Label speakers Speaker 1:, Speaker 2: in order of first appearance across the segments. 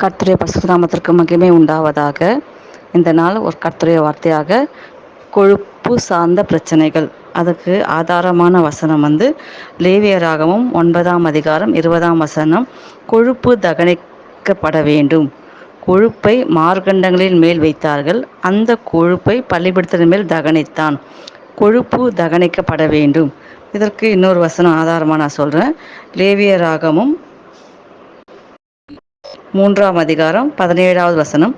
Speaker 1: கர்த்தருடைய பரிசுத்த மகிமை உண்டாவதாக. இந்த நாள் ஒரு கர்த்தருடைய வார்த்தையாக கொழுப்பு சார்ந்த பிரச்சனைகள். அதுக்கு ஆதாரமான வசனம் வந்து லேவியராகவும் ஒன்பதாம் அதிகாரம் இருபதாம் வசனம் கொழுப்பு தகனிக்கப்பட வேண்டும். கொழுப்பை மார்க்கண்டங்களின் மேல் வைத்தார்கள். அந்த கொழுப்பை பள்ளிபடுத்தின் மேல் தகனித்தான். கொழுப்பு தகனிக்கப்பட வேண்டும். இதற்கு இன்னொரு வசனம் ஆதாரமாக நான் சொல்கிறேன் லேவியராகமும் மூன்றாம் அதிகாரம் பதினேழாவது வசனம்.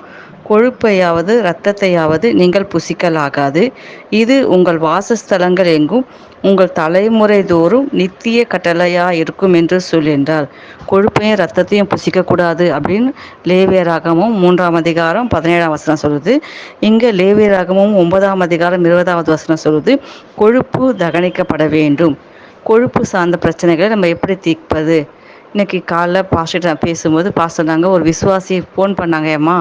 Speaker 1: கொழுப்பையாவது இரத்தத்தையாவது நீங்கள் புசிக்கலாகாது. இது உங்கள் வாசஸ்தலங்கள் எங்கும். உங்கள் தலைமுறை தோறும் நித்திய கட்டளையாக இருக்கும் என்று சொல்லின்றார் கொழுப்பையும் ரத்தத்தையும் புசிக்கக்கூடாது அப்படின்னு லேவியராகமும் மூன்றாம் அதிகாரம் பதினேழாம் வசனம் சொல்லுது. இங்கே லேவியராகமும் ஒன்பதாம் அதிகாரம் இருபதாவது வசனம் சொல்லுது. கொழுப்பு தகனிக்கப்பட வேண்டும். கொழுப்பு சார்ந்த பிரச்சனைகளை நம்ம எப்படி தீர்ப்பது? இன்றைக்கி காலைல பாஸ்டர் நான் பேசும்போது பாஸ்டர் நாங்கள் ஒரு விசுவாசி ஃபோன் பண்ணாங்க ஏம்மா?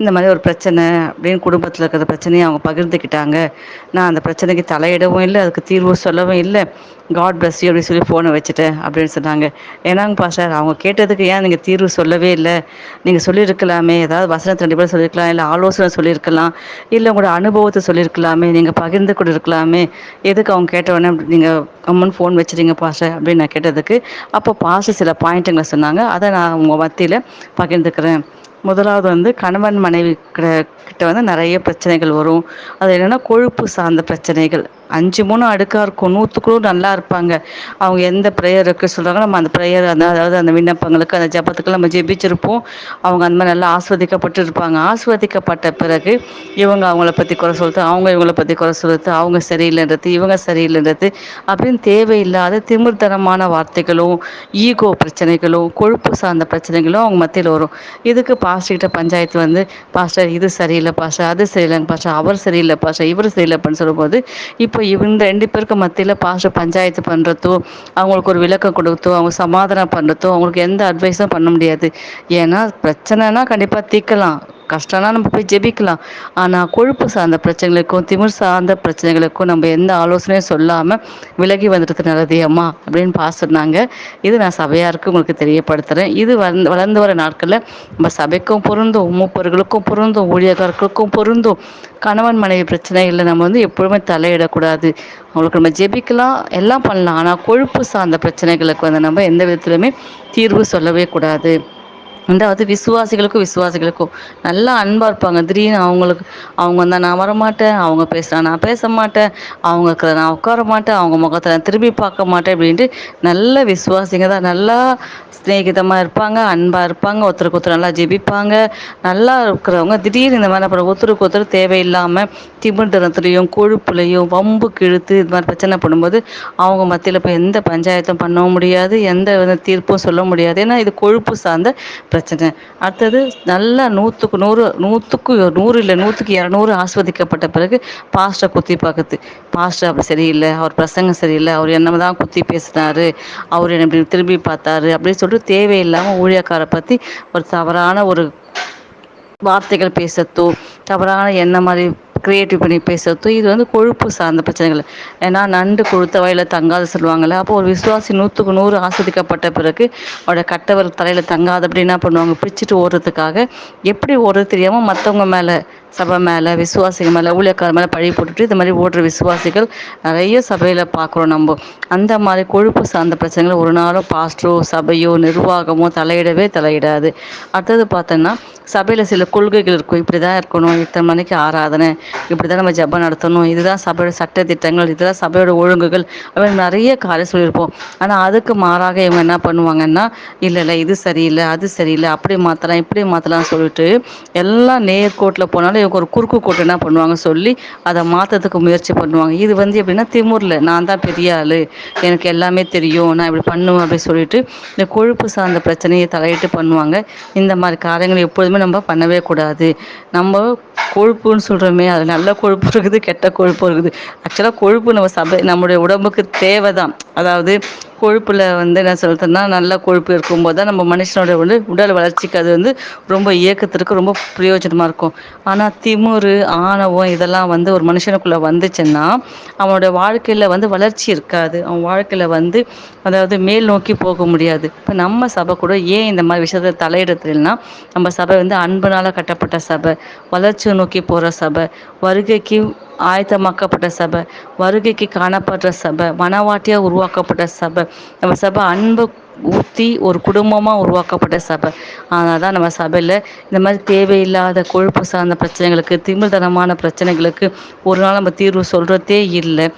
Speaker 1: இந்த மாதிரி ஒரு பிரச்சனை அப்படின்னு குடும்பத்தில் இருக்கிற பிரச்சனையை அவங்க பகிர்ந்துக்கிட்டாங்க. நான் அந்த பிரச்சனைக்கு தலையிடவும் இல்லை அதுக்கு தீர்வு சொல்லவும் இல்லை. காட் பிளஸ் யூ அப்படின்னு சொல்லி ஃபோனை வச்சுட்டேன் அப்படின்னு சொன்னாங்க. ஏன்னாங்க பாஸ்டர் அவங்க கேட்டதுக்கு ஏன் நீங்கள் தீர்வு சொல்லவே இல்லை? நீங்கள் சொல்லியிருக்கலாமே ஏதாவது வசனத்தை ரெண்டு பேரும் சொல்லியிருக்கலாம் இல்லை ஆலோசனை சொல்லியிருக்கலாம் இல்லை உங்களோட அனுபவத்தை சொல்லியிருக்கலாமே நீங்கள் பகிர்ந்து கொண்டு இருக்கலாமே எதுக்கு அவங்க கேட்டவுடனே நீங்கள் கம்மன் ஃபோன் வச்சுருங்க பாஸ்டர் அப்படின்னு நான் கேட்டதுக்கு அப்போ பாஸ்டர் சில பாயிண்ட்டுங்களை சொன்னாங்க. அதை நான் உங்கள் மத்தியில் பகிர்ந்துக்கிறேன். முதலாவது வந்து கணவன் மனைவி கிட்ட வந்து நிறைய பிரச்சனைகள் வரும். அது என்னென்னா கொழுப்பு சார்ந்த பிரச்சனைகள். அஞ்சு மூணு அடுக்காக இருக்கும். நூற்றுக்குள்ள நல்லா இருப்பாங்க. அவங்க எந்த ப்ரேயருக்கு சொல்கிறாங்களோ நம்ம அந்த ப்ரேயர் அந்த அதாவது அந்த விண்ணப்பங்களுக்கு அந்த ஜபத்துக்கு நம்ம ஜெபிச்சிருப்போம். அவங்க அந்த மாதிரி நல்லா ஆஸ்வதிக்கப்பட்டு இருப்பாங்க. ஆஸ்வதிக்கப்பட்ட பிறகு இவங்க அவங்கள பற்றி குறை சொல்கிறது அவங்க இவங்கள பற்றி குறை சொல்லுறது அவங்க சரியில்லைன்றது இவங்க சரியில்லைன்றது அப்படின்னு தேவையில்லாத திமிர்தனமான வார்த்தைகளும் ஈகோ பிரச்சனைகளும் கொழுப்பு சார்ந்த பிரச்சனைகளும் அவங்க மத்தியில் வரும். இதுக்கு பாஸ்டர்கிட்ட பஞ்சாயத்து வந்து பாஸ்டர் இது சரியில்லை பாஸ்டர் அது சரியில்லைங்க பாஸ்டர் அவர் சரியில்லை பாஸ்டர் இவர் சரியில்லைப்பன்னு சொல்லும்போது இப்போ இப்போ இவங்க ரெண்டு பேருக்கு மத்தியில் பாஸ்டர் பஞ்சாயத்து பண்ணுறதோ அவங்களுக்கு ஒரு விளக்கம் கொடுத்தோ அவங்க சமாதானம் பண்ணுறதோ அவங்களுக்கு எந்த அட்வைஸும் பண்ண முடியாது. ஏன்னா பிரச்சனைனா கண்டிப்பாக தீர்க்கலாம் கஷ்டம்னா நம்ம போய் ஜெபிக்கலாம். ஆனால் கொழுப்பு சார்ந்த பிரச்சனைகளுக்கும் திமிர் சார்ந்த பிரச்சனைகளுக்கும் நம்ம எந்த ஆலோசனையும் சொல்லாமல் விலகி வந்துடுறது நல்லது அம்மா அப்படின்னு சொன்னாங்க. இது நான் சபையாருக்கு உங்களுக்கு தெரியப்படுத்துகிறேன் இது வளர்ந்து வளர்ந்து வர நாட்களில் நம்ம சபைக்கும் பொருந்தும் மூப்பர்களுக்கும் பொருந்தும் ஊழியர்களுக்கும் பொருந்தும். கணவன் மனைவி பிரச்சனைகளில் நம்ம வந்து எப்பொழுதுமே தலையிடக்கூடாது. அவங்களுக்கு நம்ம ஜெபிக்கலாம் எல்லாம் பண்ணலாம். ஆனால் கொழுப்பு சார்ந்த பிரச்சனைகளுக்கு வந்து நம்ம எந்த விதத்துலையுமே தீர்வு சொல்லவே கூடாது. ரெண்டாவது விசுவாசிகளுக்கும் விசுவாசிகளுக்கும் நல்லா அன்பாக இருப்பாங்க. திடீர்னு அவங்களுக்கு அவங்க வந்தால் நான் வரமாட்டேன் அவங்க பேசுனா நான் பேச மாட்டேன் அவங்க நான் உட்கார மாட்டேன் அவங்க முகத்தை நான் திரும்பி பார்க்க மாட்டேன் அப்படின்ட்டு நல்ல விசுவாசிங்க தான். நல்லா ஸ்நேகிதமாக இருப்பாங்க அன்பாக இருப்பாங்க ஒருத்தருக்கு ஒருத்தர் நல்லா ஜெபிப்பாங்க. நல்லா இருக்கிறவங்க திடீர்னு இந்த மாதிரி அப்புறம் ஒருத்தருக்கு ஒருத்தர் தேவையில்லாமல் திமிண்டனத்துலேயும் கொழுப்புலையும் வம்பு கிழுத்து இது மாதிரி பிரச்சனை பண்ணும்போது அவங்க மத்தியில் இப்போ எந்த பஞ்சாயத்தும் பண்ணவும் முடியாது எந்த தீர்ப்பும் சொல்ல முடியாது. ஏன்னா இது கொழுப்பு சார்ந்த பிரச்சனை. அடுத்தது நல்லா நூற்றுக்கு நூறு நூற்றுக்கு நூறு இல்லை நூற்றுக்கு இரநூறு ஆஸ்வதிக்கப்பட்ட பிறகு பாஸ்டரை குத்தி பார்க்குறது. பாஸ்டர் அப்படி சரியில்லை அவர் பிரசங்கம் சரியில்லை அவர் என்ன தான் குத்தி பேசினார் அவர் என்ன இப்படி திரும்பி பார்த்தாரு அப்படின்னு சொல்லிட்டு தேவையில்லாமல் ஊழியக்காரை பற்றி ஒரு தவறான ஒரு வார்த்தைகள் பேசத்தோ தவறான என்ன மாதிரி க்ரியேட்டிவ் பண்ணி பேசுறதும் இது வந்து கொழுப்பு சார்ந்த பிரச்சனைகள். ஏன்னா நண்டு கொழுத்த வயலில் தங்காது சொல்லுவாங்கள்ல அப்போ ஒரு விசுவாசி நூற்றுக்கு நூறு ஆஸ்வதிக்கப்பட்ட பிறகு அவரோட கட்டவர் தலையில் தங்காது அப்படி என்ன பண்ணுவாங்க? பிடிச்சிட்டு ஓடுறதுக்காக எப்படி ஓடுறது தெரியாமல் மற்றவங்க மேலே சபை மேலே விசுவாசிகள் மேலே ஊழியக்கார மேலே பழி போட்டுட்டு இந்த மாதிரி ஓடுற விசுவாசிகள் நிறைய சபையில் பார்க்குறோம் நம்ம. அந்த மாதிரி கொழுப்பு சார்ந்த பிரச்சனைகள் ஒரு நாளும் பாஸ்டரோ சபையோ நிர்வாகமோ தலையிடவே தலையிடாது. அடுத்தது பார்த்தோன்னா சபையில் சில கொள்கைகள் இருக்கும். இப்படி தான் இருக்கணும். இத்தனை மணிக்கு ஆராதனை. இப்படி தான் நம்ம ஜபம் நடத்தணும். இதுதான் சபையோட சட்ட திட்டங்கள் இதுதான் சபையோட ஒழுங்குகள் அப்படின்னு நிறைய காரியம் சொல்லியிருப்போம். ஆனால் அதுக்கு மாறாக இவங்க என்ன பண்ணுவாங்கன்னா இல்லை இல்லை இது சரியில்லை அது சரியில்லை அப்படி மாற்றலாம் இப்படி மாற்றலாம்னு சொல்லிட்டு எல்லாம் நேர்கோட்டில் போனாலும் இவங்க ஒரு குறுக்கு கோட்டு என்ன பண்ணுவாங்க சொல்லி அதை மாற்றத்துக்கு முயற்சி பண்ணுவாங்க. இது வந்து எப்படின்னா திமுரில். நான் தான் பெரிய ஆள். எனக்கு எல்லாமே தெரியும். நான் இப்படி பண்ணுவேன் அப்படின்னு சொல்லிட்டு இந்த கொழுப்பு சார்ந்த பிரச்சனையை தலையிட்டு பண்ணுவாங்க. இந்த மாதிரி காரியங்கள் எப்பொழுதுமே நம்ம பண்ணவே கூடாது. நம்ம கொழுப்புன்னு சொல்கிறோமே அதில் நல்ல கொழுப்பு இருக்குது கெட்ட கொழுப்பு இருக்குது. ஆக்சுவலாக கொழுப்பு நம்ம சபை நம்முடைய உடம்புக்கு தேவை தான் அதாவது கொழுப்பில் வந்து என்ன சொல்கிறதுன்னா நல்ல கொழுப்பு இருக்கும்போது தான் நம்ம மனுஷனோட வந்து உடல் வளர்ச்சிக்கு அது வந்து ரொம்ப இயக்கத்திற்கு ரொம்ப பிரயோஜனமாக இருக்கும். ஆனால் திமுறு ஆணவம் இதெல்லாம் வந்து ஒரு மனுஷனுக்குள்ளே வந்துச்சுன்னா அவனோட வாழ்க்கையில் வந்து வளர்ச்சி இருக்காது. அவன் வாழ்க்கையில் வந்து அதாவது மேல் நோக்கி போக முடியாது. இப்போ நம்ம சபை கூட ஏன் இந்த மாதிரி விஷயத்த தலையிடுறதுல்னா நம்ம சபை வந்து அன்பனால் கட்டப்பட்ட சபை வளர்ச்சி நோக்கி போகிற சபை வருகைக்கு ஆயத்தமாக்கப்பட்ட சபை வருகைக்கு காணப்படுற சபை மனவாட்டியாக உருவாக்கப்பட்ட சபை. நம்ம சபை அன்பு ஊற்றி ஒரு குடும்பமாக உருவாக்கப்பட்ட சபை. அதனால தான் நம்ம சபையில் இந்த மாதிரி தேவையில்லாத கொழுப்பு சார்ந்த பிரச்சனைகளுக்கு திமிழ்தனமான பிரச்சனைகளுக்கு ஒரு நாள் நம்ம தீர்வு சொல்கிறதே இல்லை.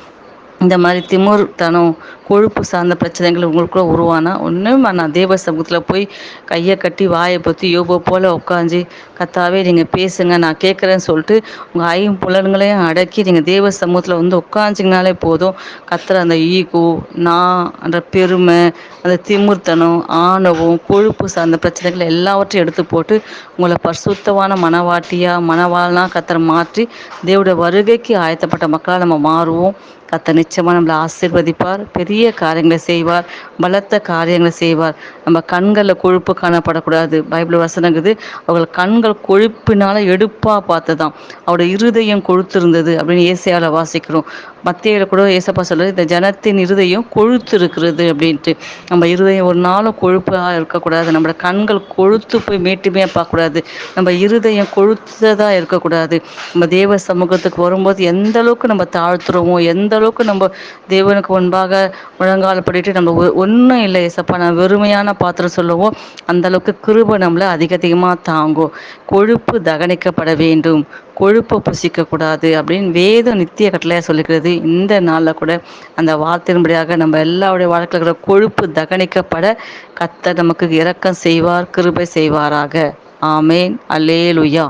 Speaker 1: இந்த மாதிரி திமுர்த்தனம் கொழுப்பு சார்ந்த பிரச்சனைகள் உங்களுக்குள்ள உருவானா? ஒன்றும் நான் தேவ சமூகத்தில் போய் கையை கட்டி வாயை பற்றி யோபோ போல் உட்காந்து கத்தாவே நீங்கள் பேசுங்க நான் கேட்குறேன்னு சொல்லிட்டு உங்கள் ஐம்புலன்களையும் அடக்கி நீங்கள் தேவ சமூகத்தில் வந்து உட்காந்துங்கனாலே போதும். கத்துற அந்த ஈகோ நான் அந்த பெருமை அந்த திமிர்த்தனம் ஆணவம் கொழுப்பு சார்ந்த பிரச்சனைகள் எல்லாவற்றையும் எடுத்து போட்டு உங்களை பரிசுத்தமான மனவாட்டியாக மனவாளனாக கத்தரை மாற்றி தேவோட வருகைக்கு ஆயத்தப்பட்ட மக்களாக நம்ம மாறுவோம். கத்த நிச்சயமாக நம்மளை ஆசீர்வதிப்பார். பெரிய காரியங்களை செய்வார். பலத்த காரியங்களை செய்வார். நம்ம கண்களில் கொழுப்பு காணப்படக்கூடாது. பைபிள் வசனங்குது அவர்கள் கண்கள் கொழுப்பினால எடுப்பாக பார்த்ததாம். அவருடைய இருதயம் கொழுத்திருந்தது அப்படின்னு ஏசையால் வாசிக்கிறோம். மத்தியில் கூட ஏசப்பா சொல்றது இந்த ஜனத்தின் இருதயம் கொழுத்து இருக்கிறது அப்படின்ட்டு. நம்ம இருதயம் ஒரு நாளும் கொழுப்பாக இருக்கக்கூடாது. நம்மளோட கண்கள் கொழுத்து போய் மேட்டுமையாக பார்க்கக்கூடாது. நம்ம இருதயம் கொழுத்ததாக இருக்கக்கூடாது. நம்ம தேவ சமூகத்துக்கு வரும்போது எந்த அளவுக்கு நம்ம தாழ்த்துறோமோ எந்த அளவுக்கு நம்ம தேவனுக்கு முன்பாக முழங்கால் படிட்டு நம்ம ஒன்றும் இல்லை ஏசப்பா. நான் வெறுமையான பாத்திரம் சொல்லுவோம். அந்த அளவுக்கு கிருப நம்மளை அதிக அதிகமாக தாங்கும். கொழுப்பு தகனிக்கப்பட வேண்டும். கொழுப்பை புசிக்கக்கூடாது அப்படின்னு வேதம் நித்திய கட்டளையாக சொல்லிக்கிறது. இந்த நாளில் கூட அந்த வார்த்தையின்படியாக நம்ம எல்லாருடைய வாழ்க்கையில் கொழுப்பு தகனிக்கப்பட கத்த நமக்கு இரக்கம் செய்வார் கிருபை செய்வாராக. ஆமேன். அல்லேலுயா.